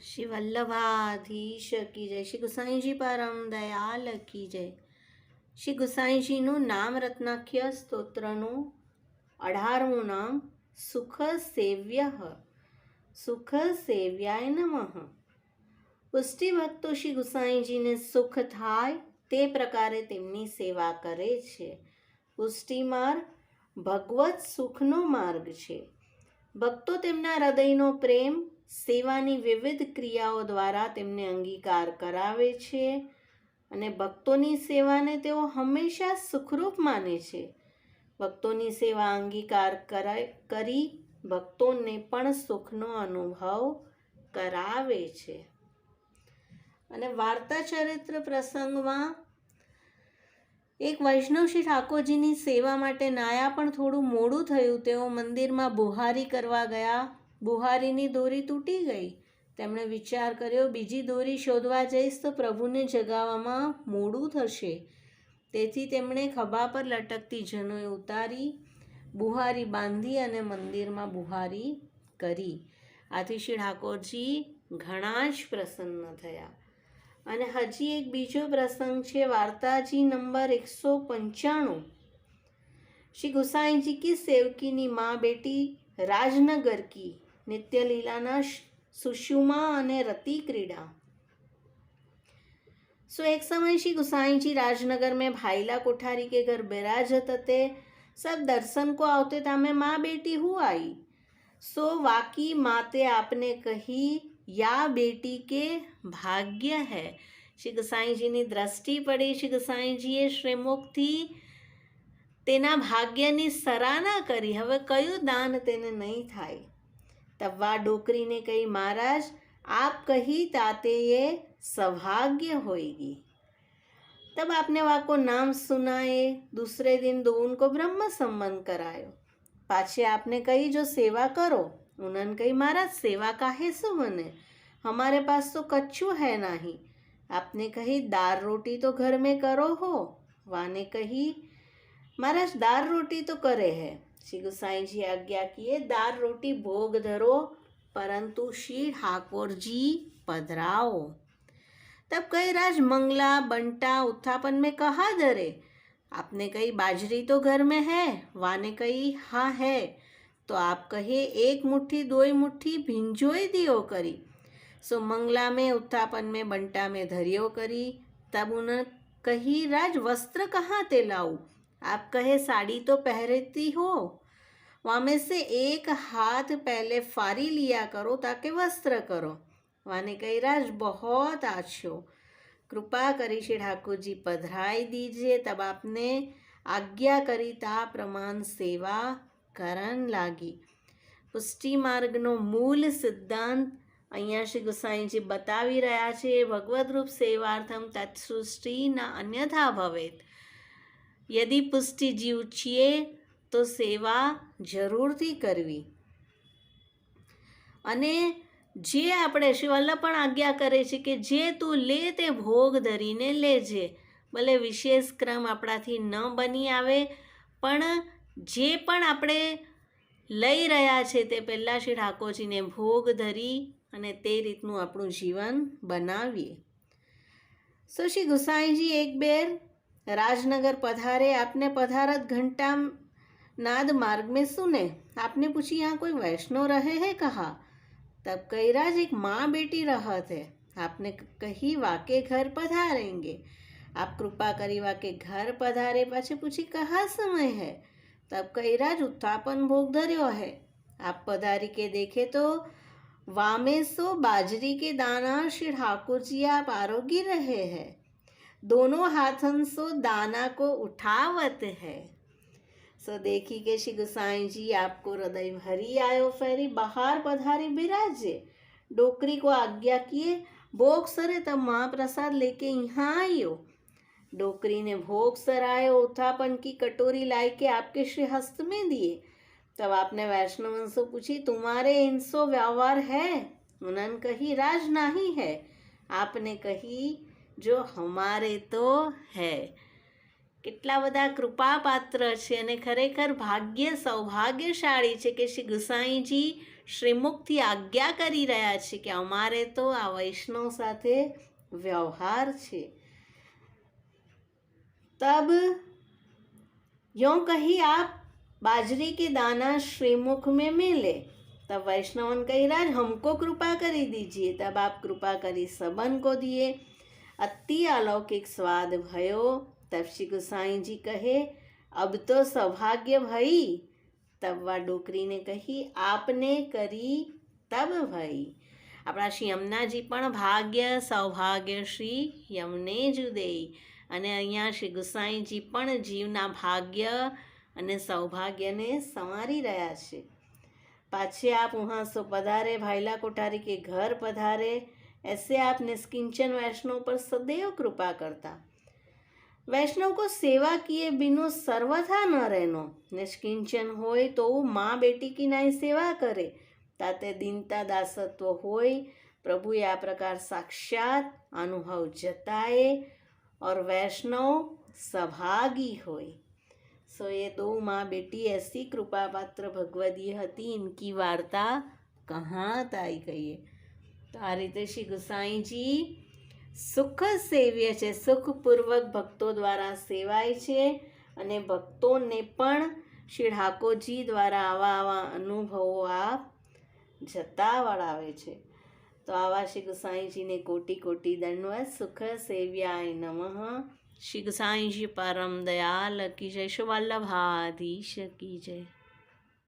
શ્રી વલ્લભાધીશ કી જય. શ્રી ગુસાઈજી પરમ દયાલ કી જય. શ્રી ગુસાઈજીનું નામ રત્નાખ્ય સ્તોત્રનું અઢારમું નામ સુખ સેવ્ય સુખ સેવ્યાય નમઃ. પુષ્ટિ ભક્તો શ્રી ગુસાઈજીને સુખ થાય તે પ્રકારે તેમની સેવા કરે છે. પુષ્ટિ માર્ગ ભગવત સુખનો માર્ગ છે. ભક્તો તેમના હૃદયનો પ્રેમ સેવાની વિવિધ ક્રિયાઓ દ્વારા તેમને અંગીકાર કરાવે છે અને ભક્તોની સેવાને તેઓ હંમેશા સુખરૂપ માને છે. ભક્તોની સેવા અંગીકાર કરી ભક્તોને પણ સુખનો અનુભવ કરાવે છે. અને વાર્તા ચરિત્ર પ્રસંગમાં એક વૈષ્ણવ શ્રી ઠાકોરજીની સેવા માટે નાયા પણ થોડું મોડું થયું. તેઓ મંદિરમાં બુહારી કરવા ગયા. બુહારીની દોરી તૂટી ગઈ. તેમણે વિચાર કર્યો, બીજી દોરી શોધવા જઈશ તો પ્રભુને જગાવવામાં મોડું થશે. તેથી તેમણે ખભા પર લટકતી જનોએ ઉતારી, બુહારી બાંધી અને મંદિરમાં બુહારી કરી. આથી શ્રી ઠાકોરજી ઘણા જ પ્રસન્ન થયા. અને હજી એક બીજો પ્રસંગ છે, વાર્તાજી નંબર એકસો પંચાણું. શ્રી ગુસાઈજી કી સેવકીની મા બેટી રાજનગર કી नित्य लीलाना सुषुमा અને रति क्रीड़ा सो एक समय श्री गुसाई जी राजनगर में भाईला कोठारी के घर बिराजत थे सब दर्शन को आवते तामे माँ बेटी हु आई सो वाकी माते आपने કહી યા બેટી કે ભાગ્ય હૈ શ્રી ગુસાઈજીની દ્રષ્ટિ પડી શ્રી ગુસાઈજીએ શ્રીમુખથી તેના ભાગ્યની સરાહના કરી હવે કયું દાન તેને નહીં થાય तब वह डोकरी ने कही, महाराज, आप कही ताते ये सौभाग्य होएगी। तब आपने वहाँ को नाम सुनाए, दूसरे दिन दो उनको ब्रह्म संबंध करायो। पाछे आपने कही, जो सेवा करो। उन्होंने कही, महाराज, सेवा का है सुमन। हमारे पास तो कच्छु है ना ही आपने कही, दार रोटी तो घर में करो हो। वाने कही, महाराज, दार रोटी तो करे है। श्री गुसाई जी आज्ञा किए दाल रोटी भोग धरो, परंतु श्री ठाकुर जी पधराओ। तब कहे राज मंगला बंटा उत्थापन में कहा, धरे, आपने कही बाजरी तो घर में है, वाने कही हाँ है तो आप कहे एक मुट्ठी, दो मुट्ठी भिंजोई दियो करी। सो मंगला में, उत्थापन में, बंटा में धरियो करी। तब उन्हें कही, राज, वस्त्र कहाँ ते लाऊं? आप कहे साड़ी तो पहनती हो वहाँ में से एक हाथ पहले फारी लिया करो ताकि वस्त्र करो वाने कही राज बहुत आछो कृपा करी श्री ठाकुर जी पधराई दीजिए तब आपने આજ્ઞા કરી તા પ્રમાણ સેવા કરન લાગી પુષ્ટિ માર્ગનો મૂળ સિદ્ધાંત અહીંયા શ્રી ગુસાઈજી બતાવી રહ્યા છે ભગવદ રૂપ સેવાર્થમ તત્સૃષ્ટિ અન્યથા ભવેત યદિ પુષ્ટિ જીવચીએ તો સેવા જરૂરથી કરવી. અને જે આપણે શ્રી પણ આજ્ઞા કરે છે કે જે તું લે તે ભોગ ધરીને લેજે ભલે વિશેષ ક્રમ આપણાથી ન બની આવે, પણ જે પણ આપણે લઈ રહ્યા છે તે પહેલાં શ્રી ઠાકોરજીને ભોગ ધરી અને તે રીતનું આપણું જીવન બનાવીએ. સો શ્રી ગુસાઈજી એક બેર राजनगर पधारे, आपने पधारत घंटा नाद मार्ग में सुने। आपने पूछी, यहाँ कोई वैष्णव रहे हैं कहा? तब कैराज एक माँ बेटी रहा थे आपने कही, वाके घर पधारेंगे। आप कृपा करी, वाके घर पधारे। पाछे पूछी, कहा समय है? तब कैराज उत्थापन भोग धर्यो है। आप पधारी के देखे तो वामे सो बाजरी के दाना, श्री ठाकुर जी आप आरोगी रहे हैं। दोनों हाथन सो दाना को उठावत है। सो देखी के श्री गुसाई जी, आपको हृदय भरी आयो फेरी, बाहर पधारी बिराजे। डोकरी को आज्ञा किए, भोग सरे तब महाप्रसाद लेके यहाँ आयो। डोकरी ने भोग सरायो उत्थापन की कटोरी लाई के आपके श्री हस्त में दिए। तब आपने वैष्णव से पूछी, तुम्हारे इनसो व्यवहार है? उन्होंने कही राज नहीं है? आपने कही જો હમારે તો હૈ કેટલા બધા કૃપાપાત્ર છે અને ખરેખર ભાગ્ય સૌભાગ્યશાળી છે કે શ્રી ગુસાઈજી શ્રીમુખથી આજ્ઞા કરી રહ્યા છે કે અમારે તો આ વૈષ્ણવ સાથે વ્યવહાર છે तब यूं कही आप बाजरी के दाना श्रीमुख में मिले तब वैष्णवन कही राज हमको कृपा करी दीजिए तब आप कृपा करी सबन को दिए અતિ અલૌકિક સ્વાદ ભયો તપસી ગુસાઈજી કહે અબ તો સૌભાગ્ય ભઈ તબવા ડોકરીને કહી આપને કરી તબ ભઈ આપણા શ્રી યમુનાજી પણ ભાગ્ય સૌભાગ્ય શ્રી યમને જુદે અને અહીંયા શ્રી ગુસાઈજી પણ જીવના ભાગ્ય અને સૌભાગ્યને સંવારી રહ્યા છે. પાછી આપ ઉહાસો પધારે ભાઈલા કોઠારી કે ઘર પધારે ऐसे आप निष्किंचन वैष्णव पर सदैव कृपा करता वैष्णव को सेवा किए बिनु सर्वथा न रहनो निष्किंचन होय तो माँ बेटी की नाई सेवा करे ताते दीनता दासत्व होय प्रभु आ प्रकार साक्षात अनुभव जताए और वैष्णव सभागी होय सो ये दो माँ बेटी ऐसी कृपा पात्र भगवदीय હતી ઇનકી વાર્તા કહાત આવી કહીએ તો આ રીતે શ્રી ગુસાઈજી સુખ સેવ્ય છે, સુખપૂર્વક ભક્તો દ્વારા સેવાય છે અને ભક્તોને પણ શ્રી ઠાકોરજી દ્વારા આવા આવા અનુભવો આપ જતા વળાવે છે. તો આવા શ્રી ગુસાઈજીને કોટી કોટી દંડવત, સુખ સેવ્યાય નમઃ. શ્રી ગુસાઈજી પરમ દયાલ કી જય શુવલ્લભાધીશ વલ્લભાધીશ કી જય.